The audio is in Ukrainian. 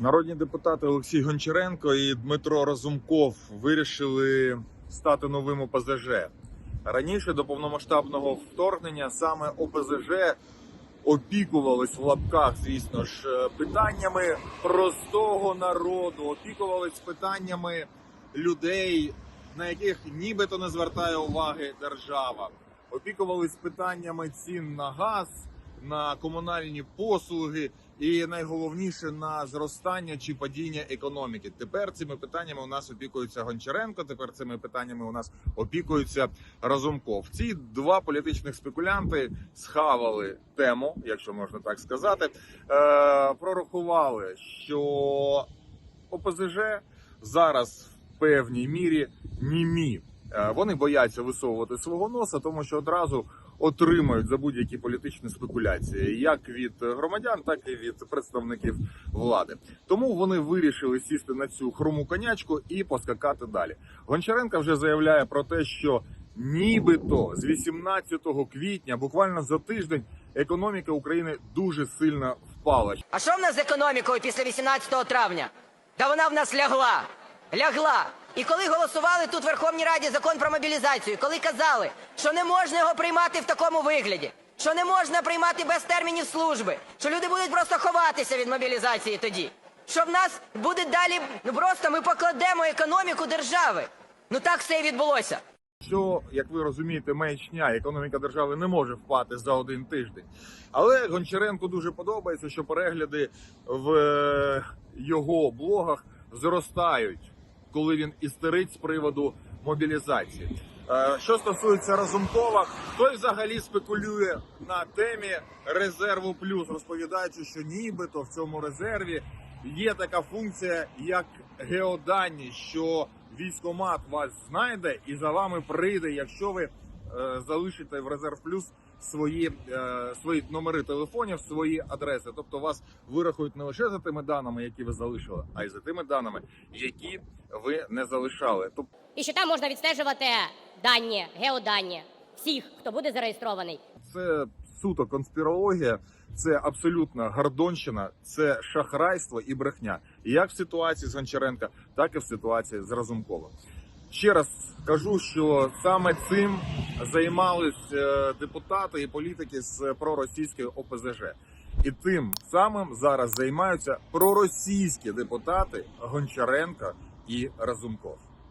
Народні депутати Олексій Гончаренко і Дмитро Разумков вирішили стати новим ОПЗЖ. Раніше до повномасштабного вторгнення саме ОПЗЖ опікувались в лапках, звісно ж, е, питаннями простого народу, опікувались питаннями людей, на яких нібито не звертає уваги держава. Опікувались питаннями цін на газ, на комунальні послуги і найголовніше на зростання чи падіння економіки. Тепер цими питаннями у нас опікується Гончаренко. Тепер цими питаннями у нас опікується Разумков. Ці два політичних спекулянти схавали тему, якщо можна так сказати. Е, прорахували, що ОПЗЖ зараз в певній мірі німі. Е, Вони бояться висовувати свого носа, тому що одразу отримають за будь-які політичні спекуляції, як від громадян, так і від представників влади. Тому вони вирішили сісти на цю хрому конячку і поскакати далі. Гончаренко вже заявляє про те, що нібито з 18 квітня, буквально за тиждень, економіка України дуже сильно впала. А що в нас з економікою після 18 травня? Та вона в нас лягла. Лягла. І коли голосували тут в Верховній Раді закон про мобілізацію, коли казали, що не можна його приймати в такому вигляді, що не можна приймати без термінів служби, що люди будуть просто ховатися від мобілізації тоді, що в нас буде далі, ну просто ми покладемо економіку держави. Ну так все і відбулося. Що, як ви розумієте, маячня, економіка держави не може впати за один тиждень. Але Гончаренку дуже подобається, що перегляди в е, його блогах зростають, коли він істерить з приводу мобілізації. Е, Що стосується Разумкова, той взагалі спекулює на темі резерву плюс, розповідаючи, що нібито в цьому резерві є така функція, як геодані, що військомат вас знайде і за вами прийде, якщо ви е, залишите в резерв плюс свої, е, свої номери телефонів, свої адреси. Тобто вас вирахують не лише за тими даними, які ви залишили, а й за тими даними, які ви не залишали. Тобто І що там можна відстежувати дані, геодані всіх, хто буде зареєстрований. це суто конспірологія, це абсолютна гардонщина, це шахрайство і брехня. Як в ситуації з Гончаренка, так і в ситуації з Разумковим. Ще раз кажу, що саме цим займались е, депутати і політики з проросійської ОПЗЖ. І тим самим зараз займаються проросійські депутати Гончаренко і Разумков.